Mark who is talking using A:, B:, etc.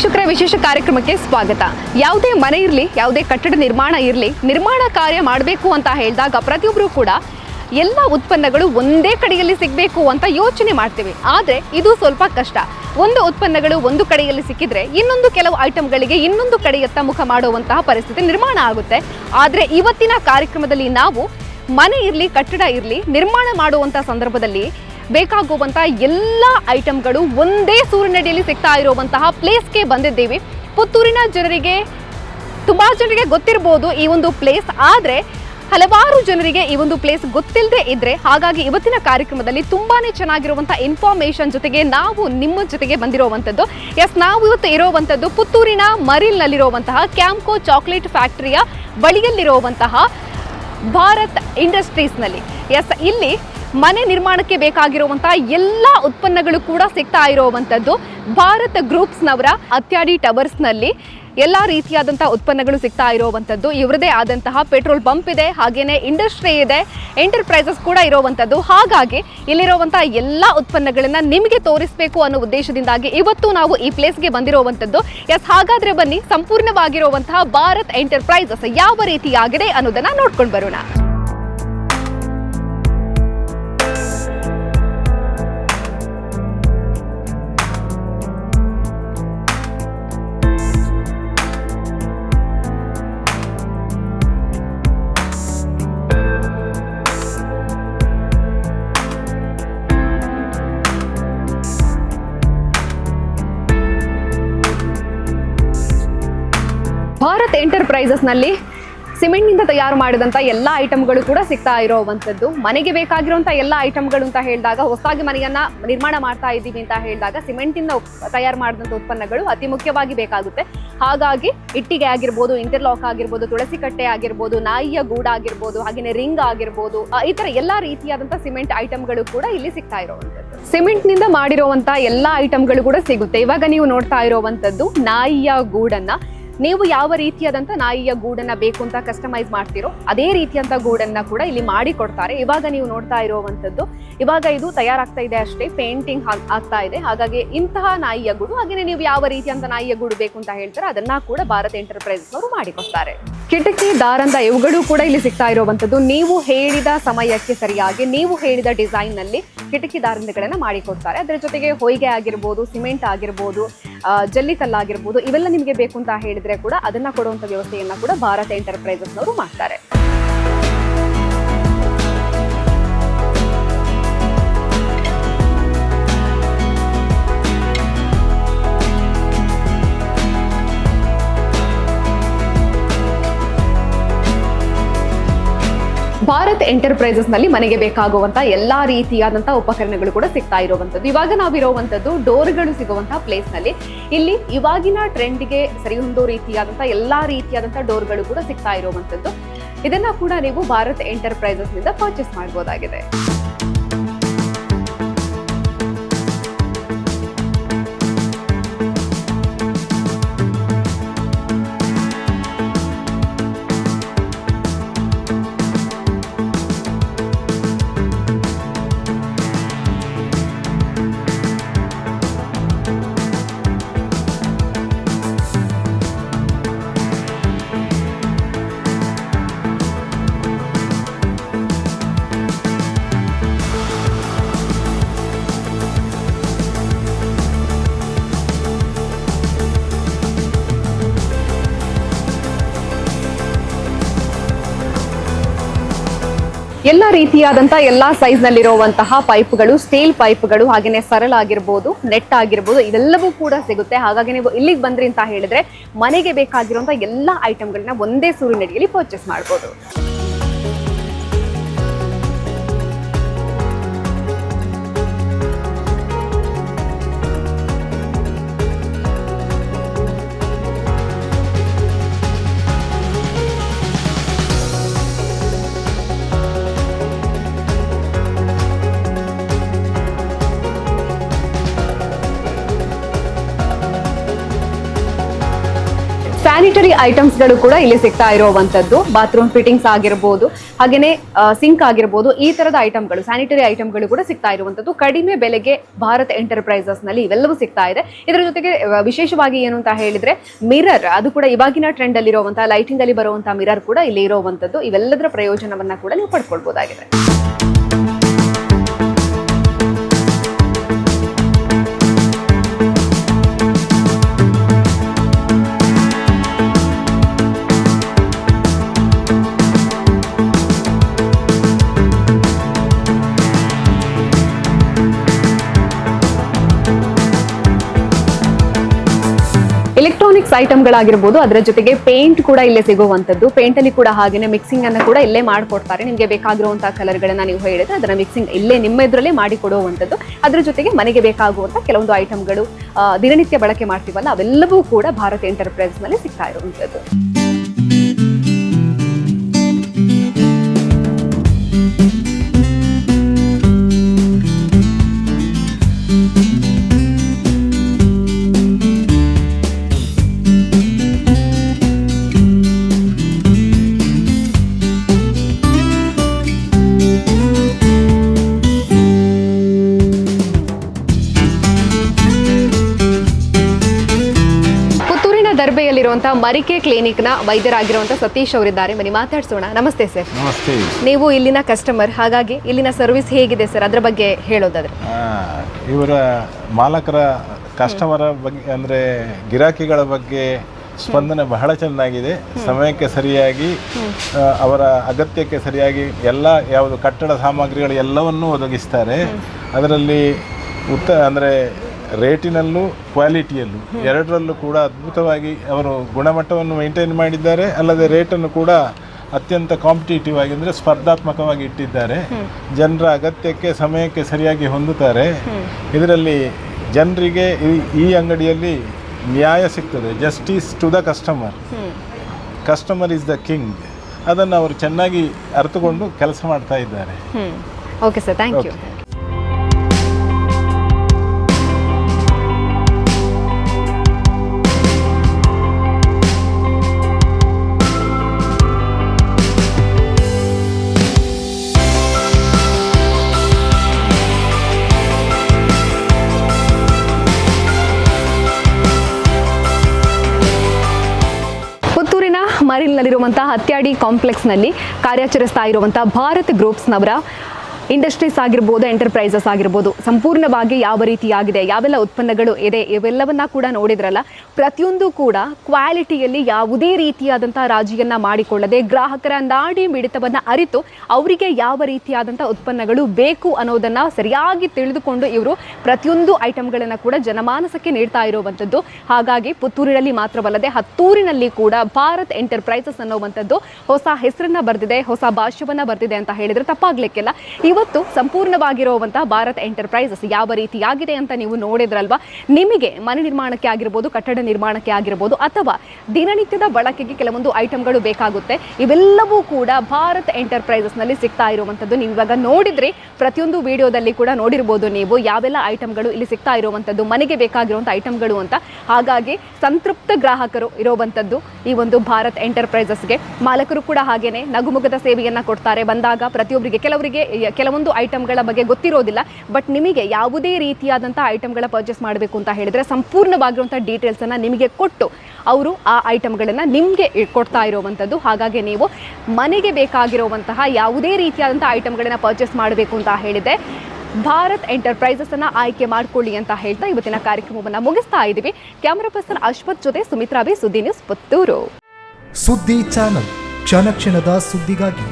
A: ವೀಕ್ಷಕರ ವಿಶೇಷ ಕಾರ್ಯಕ್ರಮಕ್ಕೆ ಸ್ವಾಗತ. ಯಾವುದೇ ಮನೆ ಇರಲಿ, ಯಾವುದೇ ಕಟ್ಟಡ ನಿರ್ಮಾಣ ಇರಲಿ, ನಿರ್ಮಾಣ ಕಾರ್ಯ ಮಾಡಬೇಕು ಅಂತ ಹೇಳಿದಾಗ ಪ್ರತಿಯೊಬ್ಬರು ಕೂಡ ಎಲ್ಲ ಉತ್ಪನ್ನಗಳು ಒಂದೇ ಕಡೆಯಲ್ಲಿ ಸಿಗಬೇಕು ಅಂತ ಯೋಚನೆ ಮಾಡ್ತೀವಿ. ಆದರೆ ಇದು ಸ್ವಲ್ಪ ಕಷ್ಟ. ಒಂದು ಉತ್ಪನ್ನಗಳು ಒಂದು ಕಡೆಯಲ್ಲಿ ಸಿಕ್ಕಿದ್ರೆ ಇನ್ನೊಂದು ಕೆಲವು ಐಟಮ್ಗಳಿಗೆ ಇನ್ನೊಂದು ಕಡೆಯತ್ತ ಮುಖ ಮಾಡುವಂತಹ ಪರಿಸ್ಥಿತಿ ನಿರ್ಮಾಣ ಆಗುತ್ತೆ. ಆದರೆ ಇವತ್ತಿನ ಕಾರ್ಯಕ್ರಮದಲ್ಲಿ ನಾವು ಮನೆ ಇರಲಿ, ಕಟ್ಟಡ ಇರಲಿ, ನಿರ್ಮಾಣ ಮಾಡುವಂಥ ಸಂದರ್ಭದಲ್ಲಿ ಬೇಕಾಗುವಂಥ ಎಲ್ಲ ಐಟಮ್ಗಳು ಒಂದೇ ಸೂರಿನಡಿಯಲ್ಲಿ ಸಿಗ್ತಾ ಇರುವಂತಹ ಪ್ಲೇಸ್ಗೆ ಬಂದಿದ್ದೀವಿ. ಪುತ್ತೂರಿನ ಜನರಿಗೆ, ತುಂಬಾ ಜನರಿಗೆ ಗೊತ್ತಿರಬಹುದು ಈ ಒಂದು ಪ್ಲೇಸ್, ಆದರೆ ಹಲವಾರು ಜನರಿಗೆ ಈ ಒಂದು ಪ್ಲೇಸ್ ಗೊತ್ತಿಲ್ಲದೆ ಇದ್ರೆ, ಹಾಗಾಗಿ ಇವತ್ತಿನ ಕಾರ್ಯಕ್ರಮದಲ್ಲಿ ತುಂಬಾನೇ ಚೆನ್ನಾಗಿರುವಂತಹ ಇನ್ಫಾರ್ಮೇಶನ್ ಜೊತೆಗೆ ನಾವು ನಿಮ್ಮ ಜೊತೆಗೆ ಬಂದಿರುವಂಥದ್ದು. ಎಸ್ ನಾವು ಇವತ್ತು ಇರುವಂಥದ್ದು ಪುತ್ತೂರಿನ ಮರಿಲ್ನಲ್ಲಿರುವಂತಹ ಕ್ಯಾಂಕೋ ಚಾಕ್ಲೇಟ್ ಫ್ಯಾಕ್ಟರಿಯ ಬಳಿಯಲ್ಲಿರುವಂತಹ ಭಾರತ್ ಇಂಡಸ್ಟ್ರೀಸ್ನಲ್ಲಿ ಎಸ್ ಇಲ್ಲಿ ಮನೆ ನಿರ್ಮಾಣಕ್ಕೆ ಬೇಕಾಗಿರುವಂತಹ ಎಲ್ಲ ಉತ್ಪನ್ನಗಳು ಕೂಡ ಸಿಗ್ತಾ ಇರುವಂಥದ್ದು ಭಾರತ್ ಗ್ರೂಪ್ಸ್ನವರ ಅತ್ಯಾಡಿ ಟವರ್ಸ್ನಲ್ಲಿ ಎಲ್ಲ ರೀತಿಯಾದಂತಹ ಉತ್ಪನ್ನಗಳು ಸಿಗ್ತಾ ಇರುವಂತದ್ದು. ಇವರದೇ ಆದಂತಹ ಪೆಟ್ರೋಲ್ ಪಂಪ್ ಇದೆ, ಹಾಗೇನೆ ಇಂಡಸ್ಟ್ರಿ ಇದೆ, ಎಂಟರ್ಪ್ರೈಸಸ್ ಕೂಡ ಇರುವಂತದ್ದು. ಹಾಗಾಗಿ ಇಲ್ಲಿರುವಂತಹ ಎಲ್ಲ ಉತ್ಪನ್ನಗಳನ್ನ ನಿಮಗೆ ತೋರಿಸಬೇಕು ಅನ್ನೋ ಉದ್ದೇಶದಿಂದಾಗಿ ಇವತ್ತು ನಾವು ಈ ಪ್ಲೇಸ್ಗೆ ಬಂದಿರುವಂತದ್ದು. ಎಸ್, ಹಾಗಾದ್ರೆ ಬನ್ನಿ, ಸಂಪೂರ್ಣವಾಗಿರುವಂತಹ ಭಾರತ್ ಎಂಟರ್ಪ್ರೈಸಸ್ ಯಾವ ರೀತಿಯಾಗಿದೆ ಅನ್ನೋದನ್ನ ನೋಡ್ಕೊಂಡು ಬರೋಣ. ಭಾರತ್ ಎಂಟರ್ಪ್ರೈಸಸ್ನಲ್ಲಿ ಸಿಮೆಂಟ್ನಿಂದ ತಯಾರು ಮಾಡಿದಂಥ ಎಲ್ಲ ಐಟಮ್ಗಳು ಕೂಡ ಸಿಗ್ತಾ ಇರೋವಂಥದ್ದು. ಮನೆಗೆ ಬೇಕಾಗಿರುವಂಥ ಎಲ್ಲ ಐಟಮ್ಗಳು ಅಂತ ಹೇಳಿದಾಗ, ಹೊಸದಾಗಿ ಮನೆಯನ್ನ ನಿರ್ಮಾಣ ಮಾಡ್ತಾ ಇದ್ದೀವಿ ಅಂತ ಹೇಳಿದಾಗ ಸಿಮೆಂಟಿಂದ ತಯಾರು ಮಾಡಿದಂಥ ಉತ್ಪನ್ನಗಳು ಅತಿ ಮುಖ್ಯವಾಗಿ ಬೇಕಾಗುತ್ತೆ. ಹಾಗಾಗಿ ಇಟ್ಟಿಗೆ ಆಗಿರ್ಬೋದು ಇಂಟರ್ಲಾಕ್ ಆಗಿರ್ಬೋದು, ತುಳಸಿ ಕಟ್ಟೆ ಆಗಿರ್ಬೋದು, ನಾಯಿಯ ಗೂಡ ಆಗಿರ್ಬೋದು ಹಾಗೆಯೇ ರಿಂಗ್ ಆಗಿರ್ಬೋದು ಈ ಥರ ಎಲ್ಲ ರೀತಿಯಾದಂಥ ಸಿಮೆಂಟ್ ಐಟಮ್ಗಳು ಕೂಡ ಇಲ್ಲಿ ಸಿಗ್ತಾ ಇರೋವಂಥದ್ದು. ಸಿಮೆಂಟ್ನಿಂದ ಮಾಡಿರುವಂಥ ಎಲ್ಲ ಐಟಮ್ಗಳು ಕೂಡ ಸಿಗುತ್ತೆ. ಇವಾಗ ನೀವು ನೋಡ್ತಾ ಇರೋವಂಥದ್ದು ನಾಯಿಯ ಗೂಡನ್ನ ನೀವು ಯಾವ ರೀತಿಯಾದಂಥ ನಾಯಿಯ ಗೂಡನ್ನು ಬೇಕು ಅಂತ ಕಸ್ಟಮೈಸ್ ಮಾಡ್ತೀರೋ, ಅದೇ ರೀತಿಯಂಥ ಗೂಡನ್ನು ಕೂಡ ಇಲ್ಲಿ ಮಾಡಿ ಕೊಡ್ತಾರೆ. ಇವಾಗ ನೀವು ನೋಡ್ತಾ ಇರುವಂಥದ್ದು, ಇವಾಗ ಇದು ತಯಾರಾಗ್ತಾ ಇದೆ ಅಷ್ಟೇ ಪೇಂಟಿಂಗ್ ಆಗ್ತಾ ಇದೆ. ಹಾಗಾಗಿ ಇಂತಹ ನಾಯಿಯ ಗೂಡು ಹಾಗೆಯೇ ನೀವು ಯಾವ ರೀತಿಯಂಥ ನಾಯಿಯ ಗೂಡು ಬೇಕು ಅಂತ ಹೇಳ್ತಾರೆ, ಅದನ್ನ ಕೂಡ ಭಾರತ್ ಎಂಟರ್ಪ್ರೈಸಸ್ ಅವರು ಮಾಡಿಕೊಡ್ತಾರೆ ಕಿಟಕಿ, ದಾರಂದ ಇವುಗಳು ಕೂಡ ಇಲ್ಲಿ ಸಿಗ್ತಾ ಇರುವಂಥದ್ದು. ನೀವು ಹೇಳಿದ ಸಮಯಕ್ಕೆ ಸರಿಯಾಗಿ, ನೀವು ಹೇಳಿದ ಡಿಸೈನ್ನಲ್ಲಿ ಕಿಟಕಿ, ದಾರಂದಗಳನ್ನು ಮಾಡಿಕೊಡ್ತಾರೆ ಅದರ ಜೊತೆಗೆ ಹೊಯ್ಗೆ ಆಗಿರ್ಬೋದು, ಸಿಮೆಂಟ್ ಆಗಿರ್ಬೋದು ಜಲ್ಲಿಕಲ್ಲಾಗಿರ್ಬೋದು, ಇವೆಲ್ಲ ನಿಮಗೆ ಬೇಕು ಅಂತ ಹೇಳಿದ್ರೆ ಕೂಡ ಅದನ್ನ ಕೊಡುವಂತ ವ್ಯವಸ್ಥೆಯನ್ನ ಕೂಡ ಭಾರತ ಎಂಟರ್ಪ್ರೈಸಸ್ ನವರು ಮಾಡ್ತಾರೆ. ಭಾರತ್ ಎಂಟರ್ಪ್ರೈಸಸ್ನಲ್ಲಿ ಮನೆಗೆ ಬೇಕಾಗುವಂತ ಎಲ್ಲಾ ರೀತಿಯಾದಂತಹ ಉಪಕರಣಗಳು ಕೂಡ ಸಿಗ್ತಾ ಇರುವಂತದ್ದು ಇವಾಗ ನಾವಿರುವಂತದ್ದು ಡೋರ್ಗಳು ಸಿಗುವಂತಹ ಪ್ಲೇಸ್ನಲ್ಲಿ ಇಲ್ಲಿ ಇವಾಗಿನ ಟ್ರೆಂಡ್ಗೆ ಸರಿ ಹೊಂದೋ ರೀತಿಯಾದಂತಹ ಎಲ್ಲಾ ರೀತಿಯಾದಂತಹ ಡೋರ್ಗಳು ಕೂಡ ಸಿಗ್ತಾ ಇರುವಂತದ್ದು ಇದನ್ನ ಕೂಡ ನೀವು ಭಾರತ್ ಎಂಟರ್ಪ್ರೈಸಸ್ನಿಂದ ಪರ್ಚೇಸ್ ಮಾಡಬಹುದಾಗಿದೆ ಎಲ್ಲ ರೀತಿಯಾದಂತಹ ಎಲ್ಲಾ ಸೈಜ್ ನಲ್ಲಿರುವಂತಹ ಪೈಪ್ಗಳು ಸ್ಟೀಲ್ ಪೈಪ್ಗಳು ಹಾಗೇನೆ ಸರಳ ಆಗಿರ್ಬೋದು ನೆಟ್ ಆಗಿರ್ಬೋದು, ಇದೆಲ್ಲವೂ ಕೂಡ ಸಿಗುತ್ತೆ. ಹಾಗಾಗಿ ನೀವು ಇಲ್ಲಿಗೆ ಬಂದ್ರಿ ಅಂತ ಹೇಳಿದ್ರೆ ಮನೆಗೆ ಬೇಕಾಗಿರುವಂತಹ ಎಲ್ಲ ಐಟಮ್ಗಳನ್ನ ಒಂದೇ ಸೂರಿನಡಿಯಲ್ಲಿ ಪರ್ಚೇಸ್ ಮಾಡ್ಬೋದು. ಸ್ಯಾನಿಟರಿ ಐಟಮ್ಸ್ಗಳು ಕೂಡ ಇಲ್ಲಿ ಸಿಗ್ತಾ ಇರುವಂತದ್ದು. ಬಾತ್ರೂಮ್ ಫಿಟ್ಟಿಂಗ್ಸ್ ಆಗಿರ್ಬೋದು, ಹಾಗೇನೆ ಸಿಂಕ್ ಆಗಿರ್ಬೋದು, ಈ ತರದ ಐಟಮ್ಗಳು ಸ್ಯಾನಿಟರಿ ಐಟಮ್ಗಳು ಕೂಡ ಸಿಗ್ತಾ ಇರುವಂತದ್ದು. ಕಡಿಮೆ ಬೆಲೆಗೆ ಭಾರತ್ ಎಂಟರ್ಪ್ರೈಸಸ್ನಲ್ಲಿ ಇವೆಲ್ಲವೂ ಸಿಗ್ತಾ ಇದೆ. ಇದರ ಜೊತೆಗೆ ವಿಶೇಷವಾಗಿ ಏನು ಅಂತ ಹೇಳಿದ್ರೆ ಮಿರರ್ ಅದು ಕೂಡ ಇವಾಗಿನ ಟ್ರೆಂಡ್ ಅಲ್ಲಿ ಇರುವಂತಹ ಲೈಟಿಂಗ್ ಅಲ್ಲಿ ಬರುವಂತಹ ಮಿರರ್ ಕೂಡ ಇಲ್ಲಿ ಇರುವಂತದ್ದು. ಇವೆಲ್ಲದರ ಪ್ರಯೋಜನವನ್ನ ಕೂಡ ನೀವು ಪಡ್ಕೊಳ್ಬಹುದಾಗಿದೆ ಎಲೆಕ್ಟ್ರಾನಿಕ್ಸ್ ಐಟಮ್ಗಳಾಗಿರ್ಬೋದು ಅದರ ಜೊತೆಗೆ ಪೇಂಟ್ ಕೂಡ ಇಲ್ಲೇ ಸಿಗುವಂಥದ್ದು. ಪೇಂಟ್ ಅಲ್ಲಿ ಕೂಡ ಹಾಗೆಯೇ ಮಿಕ್ಸಿಂಗ್ ಅನ್ನ ಕೂಡ ಇಲ್ಲೇ ಮಾಡಿಕೊಡ್ತಾರೆ. ನಿಮಗೆ ಬೇಕಾಗಿರುವಂತಹ ಕಲರ್ಗಳನ್ನು ನೀವು ಹೇಳಿದ್ರೆ ಅದರ ಮಿಕ್ಸಿಂಗ್ ಇಲ್ಲೇ ನಿಮ್ಮ ಇದರಲ್ಲೇ ಮಾಡಿ ಕೊಡುವಂಥದ್ದು ಅದರ ಜೊತೆಗೆ ಮನೆಗೆ ಬೇಕಾಗುವಂಥ ಕೆಲವೊಂದು ಐಟಮ್ಗಳು ದಿನನಿತ್ಯ ಬಳಕೆ ಮಾಡ್ತೀವಲ್ಲ, ಅವೆಲ್ಲವೂ ಕೂಡ ಭಾರತ್ ಎಂಟರ್ಪ್ರೈಸ್ನಲ್ಲಿ ಸಿಗ್ತಾ ಇರುವಂಥದ್ದು. ದರ್ಬೆಯಲ್ಲಿರುವಂತಹ ಮರಿಕೆ ಕ್ಲಿನಿಕ್ನ ವೈದ್ಯರಾಗಿರುವಂತಹ ಸತೀಶ್ ಅವರಿದ್ದಾರೆ. ಬನ್ನಿ ಮಾತಾಡ್ಸೋಣ. ನಮಸ್ತೆ ಸರ್.
B: ನಮಸ್ತೆ.
A: ನೀವು ಇಲ್ಲಿನ ಕಸ್ಟಮರ್ ಹಾಗಾಗಿ ಇಲ್ಲಿನ ಸರ್ವಿಸ್ ಹೇಗಿದೆ ಸರ್? ಅದರ ಬಗ್ಗೆ ಹೇಳೋದಾದ್ರೆ.
B: ಇವರ ಮಾಲಕರ ಕಸ್ಟಮರ ಬಗ್ಗೆ ಅಂದರೆ ಗಿರಾಕಿಗಳ ಬಗ್ಗೆ ಸ್ಪಂದನೆ ಬಹಳ ಚೆನ್ನಾಗಿದೆ. ಸಮಯಕ್ಕೆ ಸರಿಯಾಗಿ ಅವರ ಅಗತ್ಯಕ್ಕೆ ಸರಿಯಾಗಿ ಎಲ್ಲ ಯಾವುದು ಕಟ್ಟಡ ಸಾಮಗ್ರಿಗಳು ಎಲ್ಲವನ್ನೂ ಒದಗಿಸ್ತಾರೆ. ಅದರಲ್ಲಿ ಉತ್ತ ಅಂದರೆ ರೇಟಿನಲ್ಲೂ ಕ್ವಾಲಿಟಿಯಲ್ಲೂ ಎರಡರಲ್ಲೂ ಕೂಡ ಅದ್ಭುತವಾಗಿ ಅವರು ಗುಣಮಟ್ಟವನ್ನು ಮೇಂಟೈನ್ ಮಾಡಿದ್ದಾರೆ ಅಲ್ಲದೆ ರೇಟನ್ನು ಕೂಡ ಅತ್ಯಂತ ಕಾಂಪಿಟೇಟಿವ್ ಆಗಿ ಅಂದರೆ ಸ್ಪರ್ಧಾತ್ಮಕವಾಗಿ ಇಟ್ಟಿದ್ದಾರೆ. ಜನರ ಅಗತ್ಯಕ್ಕೆ ಸಮಯಕ್ಕೆ ಸರಿಯಾಗಿ ಹೊಂದುತ್ತಾರೆ. ಇದರಲ್ಲಿ ಜನರಿಗೆ ಈ- ಅಂಗಡಿಯಲ್ಲಿ ನ್ಯಾಯ ಸಿಗ್ತದೆ. Justice to the customer customer is the king ಅದನ್ನು ಅವರು ಚೆನ್ನಾಗಿ ಅರ್ಥಕೊಂಡು ಕೆಲಸ ಮಾಡ್ತಾ ಇದ್ದಾರೆ.
A: ಓಕೆ ಸರ್ ಥ್ಯಾಂಕ್ ಯು ಮರಿಲ್ನಲ್ಲಿರುವಂತಹ ಹತ್ಯಾಡಿ ಕಾಂಪ್ಲೆಕ್ಸ್ನಲ್ಲಿ ಕಾರ್ಯಾಚರಿಸ್ತಾ ಇರುವಂತಹ ಭಾರತ್ ಗ್ರೂಪ್ಸ್ನವರ ಇಂಡಸ್ಟ್ರೀಸ್ ಆಗಿರ್ಬೋದು, ಎಂಟರ್ಪ್ರೈಸಸ್ ಆಗಿರ್ಬೋದು, ಸಂಪೂರ್ಣವಾಗಿ ಯಾವ ರೀತಿಯಾಗಿದೆ, ಯಾವೆಲ್ಲ ಉತ್ಪನ್ನಗಳು ಇದೆ, ಇವೆಲ್ಲವನ್ನ ಕೂಡ ನೋಡಿದ್ರಲ್ಲ. ಪ್ರತಿಯೊಂದು ಕೂಡ ಕ್ವಾಲಿಟಿಯಲ್ಲಿ ಯಾವುದೇ ರೀತಿಯಾದಂತಹ ರಾಜಿಯನ್ನ ಮಾಡಿಕೊಳ್ಳದೆ ಗ್ರಾಹಕರ ನಾಡಿ ಮಿಡಿತವನ್ನ ಅರಿತು ಅವರಿಗೆ ಯಾವ ರೀತಿಯಾದಂತಹ ಉತ್ಪನ್ನಗಳು ಬೇಕು ಅನ್ನೋದನ್ನ ಸರಿಯಾಗಿ ತಿಳಿದುಕೊಂಡು ಇವರು ಪ್ರತಿಯೊಂದು ಐಟಮ್ಗಳನ್ನ ಕೂಡ ಜನಮಾನಸಕ್ಕೆ ನೀಡ್ತಾ ಇರುವಂತದ್ದು. ಹಾಗಾಗಿ ಪುತ್ತೂರಿನಲ್ಲಿ ಮಾತ್ರವಲ್ಲದೆ ಹತ್ತೂರಿನಲ್ಲಿ ಕೂಡ ಭಾರತ್ ಎಂಟರ್ಪ್ರೈಸಸ್ ಅನ್ನುವಂಥದ್ದು ಹೊಸ ಹೆಸರನ್ನ ಬರೆದಿದೆ, ಹೊಸ ಭಾಷ್ಯವನ್ನ ಬರೆದಿದೆ ಅಂತ ಹೇಳಿದ್ರೆ ತಪ್ಪಾಗ್ಲಿಕ್ಕಿಲ್ಲ. ಇವತ್ತು ಸಂಪೂರ್ಣವಾಗಿರುವಂತಹ ಭಾರತ್ ಎಂಟರ್ಪ್ರೈಸಸ್ ಯಾವ ರೀತಿಯಾಗಿದೆ ಅಂತ ನೀವು ನೋಡಿದ್ರಲ್ವಾ? ನಿಮಗೆ ಮನೆ ನಿರ್ಮಾಣಕ್ಕೆ ಆಗಿರ್ಬೋದು, ಕಟ್ಟಡ ನಿರ್ಮಾಣಕ್ಕೆ ಆಗಿರ್ಬೋದು, ಅಥವಾ ದಿನನಿತ್ಯದ ಬಳಕೆಗೆ ಕೆಲವೊಂದು ಐಟಮ್ಗಳು ಬೇಕಾಗುತ್ತೆ. ಇವೆಲ್ಲವೂ ಕೂಡ ಭಾರತ್ ಎಂಟರ್ಪ್ರೈಸಸ್ನಲ್ಲಿ ಸಿಗ್ತಾ ಇರುವಂಥದ್ದು. ನೀವು ಇವಾಗ ನೋಡಿದ್ರಿ ಪ್ರತಿಯೊಂದು ವಿಡಿಯೋದಲ್ಲಿ ಕೂಡ ನೋಡಿರ್ಬೋದು ನೀವು ಯಾವೆಲ್ಲ ಐಟಮ್ಗಳು ಇಲ್ಲಿ ಸಿಗ್ತಾ ಇರುವಂಥದ್ದು, ಮನೆಗೆ ಬೇಕಾಗಿರುವಂಥ ಐಟಮ್ಗಳು ಅಂತ. ಹಾಗಾಗಿ ಸಂತೃಪ್ತ ಗ್ರಾಹಕರು ಇರುವಂಥದ್ದು ಈ ಒಂದು ಭಾರತ್ ಎಂಟರ್ಪ್ರೈಸಸ್ಗೆ. ಮಾಲಕರು ಕೂಡ ಹಾಗೇನೆ ನಗುಮುಖದ ಸೇವೆಯನ್ನ ಕೊಡ್ತಾರೆ. ಬಂದಾಗ ಪ್ರತಿಯೊಬ್ಬರಿಗೆ, ಕೆಲವರಿಗೆ ಯ- ಕೆಲವೊಂದು ಐಟಮ್ಗಳ ಬಗ್ಗೆ ಗೊತ್ತಿರೋದಿಲ್ಲ, ಬಟ್ ನಿಮಗೆ ಯಾವುದೇ ರೀತಿಯಾದಂಥ ಐಟಮ್ಗಳ ಪರ್ಚೇಸ್ ಮಾಡಬೇಕು ಅಂತ ಹೇಳಿದ್ರೆ ಸಂಪೂರ್ಣವಾಗಿರುವಂಥ ಡೀಟೇಲ್ಸ್ ಅನ್ನ ನಿಮಗೆ ಕೊಟ್ಟು ಅವರು ಆ ಐಟಮ್ಗಳನ್ನು ನಿಮಗೆ ಕೊಡ್ತಾ ಇರುವಂಥದ್ದು. ಹಾಗಾಗಿ ನೀವು ಮನೆಗೆ ಬೇಕಾಗಿರುವಂತಹ ಯಾವುದೇ ರೀತಿಯಾದಂಥ ಐಟಮ್ಗಳನ್ನು ಪರ್ಚೇಸ್ ಮಾಡಬೇಕು ಅಂತ ಹೇಳಿದೆ ಭಾರತ್ ಎಂಟರ್ಪ್ರೈಸಸ್ ಅನ್ನ ಆಯ್ಕೆ ಮಾಡಿಕೊಳ್ಳಿ ಅಂತ ಹೇಳ್ತಾ ಇವತ್ತಿನ ಕಾರ್ಯಕ್ರಮವನ್ನ ಮುಗಿಸ್ತಾ ಇದ್ದೀವಿ ಕ್ಯಾಮರಾ ಪರ್ಸನ್ ಅಶ್ವಥ್ ಜೊತೆ Sumitra B Suddi news Puttur.
C: Suddi channel ಕ್ಷಣ ಕ್ಷಣದ ಸುದ್ದಿಗಾಗಿ